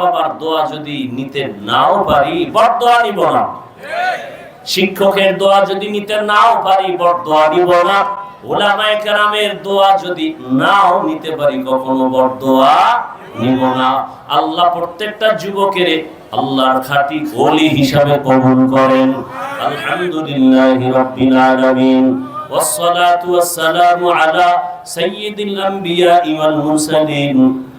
বাবার দোয়া যদি নিতে নাও পারি বড় দোয়া নিব না শিক্ষকের দোয়া যদি নিতে নাও পারি বড় দোয়া নিব না ওলামায়ে কেরামের দোয়া যদি নাও নিতে পারি কখনো বড় দোয়া নিব না আল্লাহ প্রত্যেকটা যুবকের আল্লাহর খাঁটি ওলি হিসাবে কবুল করেন আলহামদুলিল্লাহি রাব্বিল আলামিন والصلاة والسلام على سيد الأنبياء والمرسلين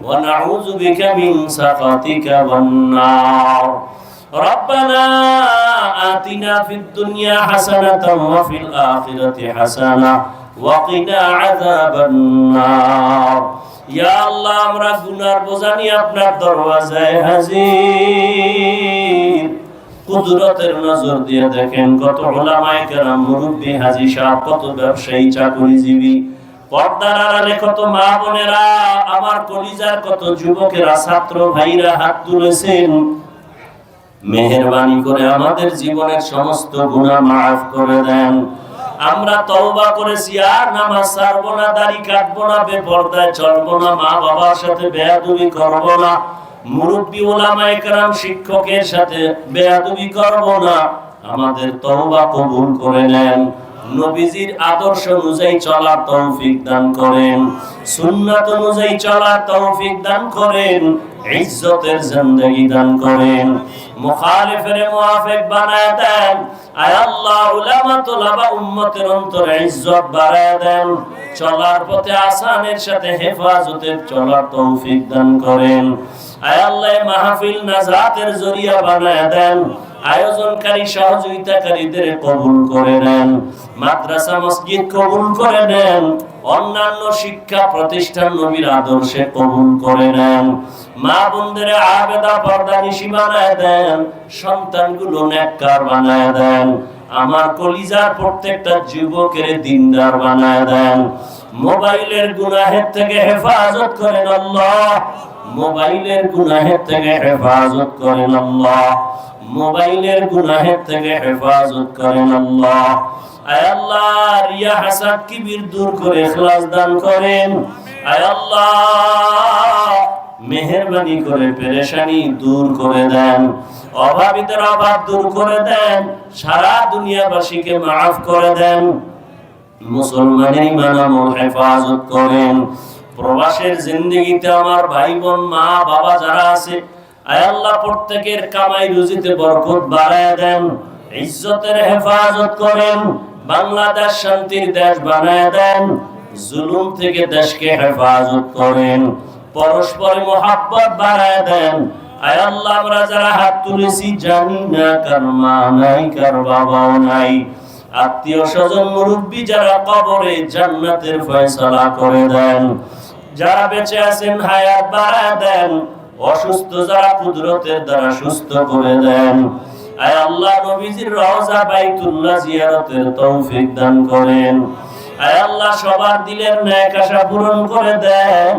ونعوذ بك من سخطك والنار ربنا آتنا في الدنيا حسنة وفي الآخرة حسنة وقنا عذاب النار ইয়া আল্লাহ আমরা গুনার বোঝা নিয়ে আপনার দরওয়াজায় হাজির কুদরতের নজর দিয়ে দেখেন কত ওলামায়ে কেরাম মুরব্বী হাজী সাহেব কত ব্যবসায়ী চাকরিজীবী পর্দার মেহেরবানি করে আমাদের জীবনের সমস্ত গুনাহ মাফ করে দেন। আমরা তওবা করেছি, আর নামাজ না, দাড়ি কাটবো না, বেপরদায় চলবো না, মা বাবার সাথে বেয়াদবি করব না শিক্ষকের সাথে বেয়াদবি করব না। আমাদের তওবা কবুল করে নেন। নবীজির আদর্শ অনুযায়ী চলার তৌফিক দান করেন, সুন্নাত অনুযায়ী চলার তৌফিক দান করেন, ইজ্জতের জিন্দেগি দান করেন। মুখালিফের মুআফিক বানায় দেন, আয় আল্লাহ উলামা তোলাবা উম্মতের অন্তরে ইজ্জত বাড়ায় দেন। চলার পথে আসানের সাথে হেফাজতের চলার তৌফিক দান করেন। আয় আল্লাহ মাহফিল নাজাতের জরিয়া বানায় দেন। আয়োজনকারী সহযোগিতাকারীদের কবুল করে নেন, মাদ্রাসা মসজিদ কবুল করে নেন, অন্যান্য শিক্ষা প্রতিষ্ঠান নবীর আদর্শে কবুল করে নেন, মা বোনদের আবেদা পর্দা নিশি বানায় দেন, সন্তানগুলো নেককার বানায় দেন, আমার কলিজার প্রত্যেকটা যুবকের দিনদার বানায় দেন, মোবাইলের গুনাহের থেকে হেফাজত করেন আল্লাহ, মোবাইলের গুনাহের থেকে হেফাজত করেন আল্লাহ মোবাইলের গুনাহের থেকে হেফাজত করেন আল্লাহ। আয় আল্লাহ, রিয়া কিবির দূর করে ইখলাস দান করেন। আয় আল্লাহ, মেহেরবানি করে পেরেশানি দূর করে দেন। অভাব দূর করে দেন। সারা দুনিয়াবাসীকে মাফ করে দেন। মুসলমানের হেফাজত করেন। প্রবাসের জিন্দগিতে আমার ভাই বোন মা, বাবা যারা আছে আল্লাহ প্রত্যেকের কামাই রুজিতে বরকত বাড়ায় দেন, ইজ্জতের হেফাজত করেন, বাংলাদেশ শান্তির দেশ বানায় দেন, জুলুম থেকে দেশকে হেফাজত করেন মোহাব্বত বাড়ায় দেন। আয় আল্লাহ, আমরা যারা হাত তুলেছি জানি না কার মা নাই, কার বাবাও নাই। আত্মীয় স্বজন মুরব্বী যারা কবরে জান্নাতের ফয়সালা করে দেন, যারা বেঁচে আছেন, হায়াত বাড়ায় দেন অসুস্থ যারা কুদরতের দ্বারা সুস্থ করে দেন। আয় আল্লাহ নবীজির রওজা বাইতুল্লাহ জিয়ারতের তৌফিক দান করেন। আয় আল্লাহ সবার দিলের ন্যাক আশা পূরণ করে দেন।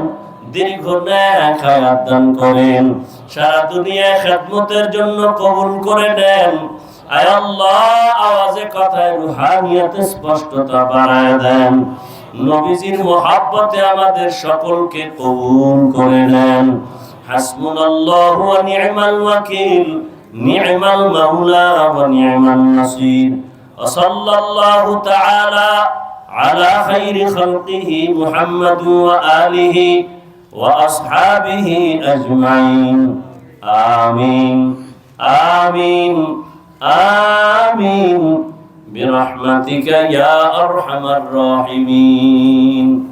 দীর্ঘ ন্যাক হায়াত দান করেন। সারা খেদমতের জন্য কবুল করে নেন। আয় আল্লাহ আওয়াজে কথায় রুহানিয়াতে স্পষ্টতা বাড়ায় দেন। নবীজির মোহাব্বতে আমাদের সকলকে কবুল করে নেন। হাসবুনাল্লাহু ওয়া নি'মাল ওয়াকিল নি'মাল মাওলা ওয়া নি'মান নাসির وصلى الله تعالى على خير خلقه محمد وآله وأصحابه أجمعين آمين آمين آمين برحمتك يا أرحم الراحمين